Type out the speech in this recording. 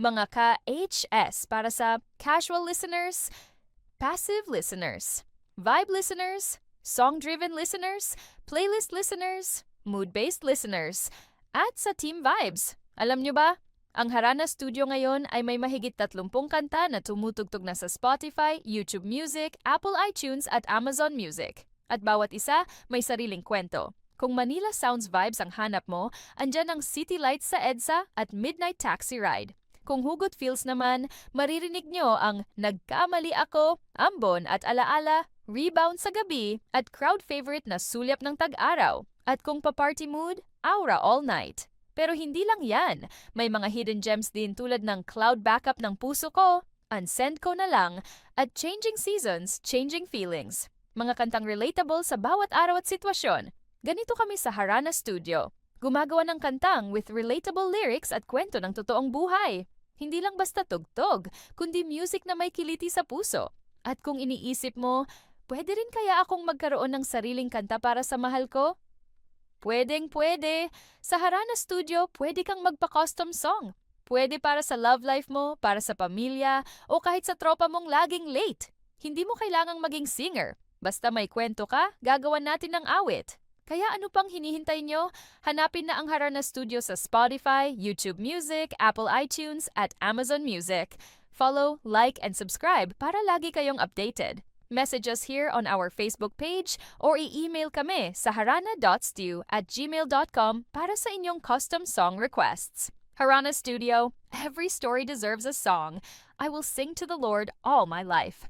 Mga ka-HS para sa casual listeners, passive listeners, vibe listeners, song-driven listeners, playlist listeners, mood-based listeners, at sa Team Vibes. Alam nyo ba, ang Harana Studio ngayon ay may mahigit 30 kanta na tumutugtog na sa Spotify, YouTube Music, Apple iTunes at Amazon Music. At bawat isa may sariling kwento. Kung Manila Sounds vibes ang hanap mo, andyan ang City Lights sa EDSA at Midnight Taxi Ride. Kung hugot feels naman, maririnig nyo ang Nagkamali Ako, Ambon at Alaala, Rebound sa Gabi at crowd favorite na Sulyap ng Tag-Araw. At kung pa-party mood, Aura All Night. Pero hindi lang yan. May mga hidden gems din tulad ng Cloud Backup ng Puso Ko, Unsend Ko Na Lang, at Changing Seasons, Changing Feelings. Mga kantang relatable sa bawat araw at sitwasyon. Ganito kami sa Harana Studio. Gumagawa ng kantang with relatable lyrics at kwento ng totoong buhay. Hindi lang basta tugtog, kundi music na may kiliti sa puso. At kung iniisip mo, pwede rin kaya akong magkaroon ng sariling kanta para sa mahal ko? Pwedeng pwede. Sa Harana Studio, pwede kang magpa-custom song. Pwede para sa love life mo, para sa pamilya, o kahit sa tropa mong laging late. Hindi mo kailangang maging singer. Basta may kwento ka, gagawan natin ng awit. Kaya ano pang hinihintay nyo? Hanapin na ang Harana Studio sa Spotify, YouTube Music, Apple iTunes, at Amazon Music. Follow, like, and subscribe para lagi kayong updated. Message us here on our Facebook page or i-email kami sa harana.stew at gmail.com para sa inyong custom song requests. Harana Studio, every story deserves a song. I will sing to the Lord all my life.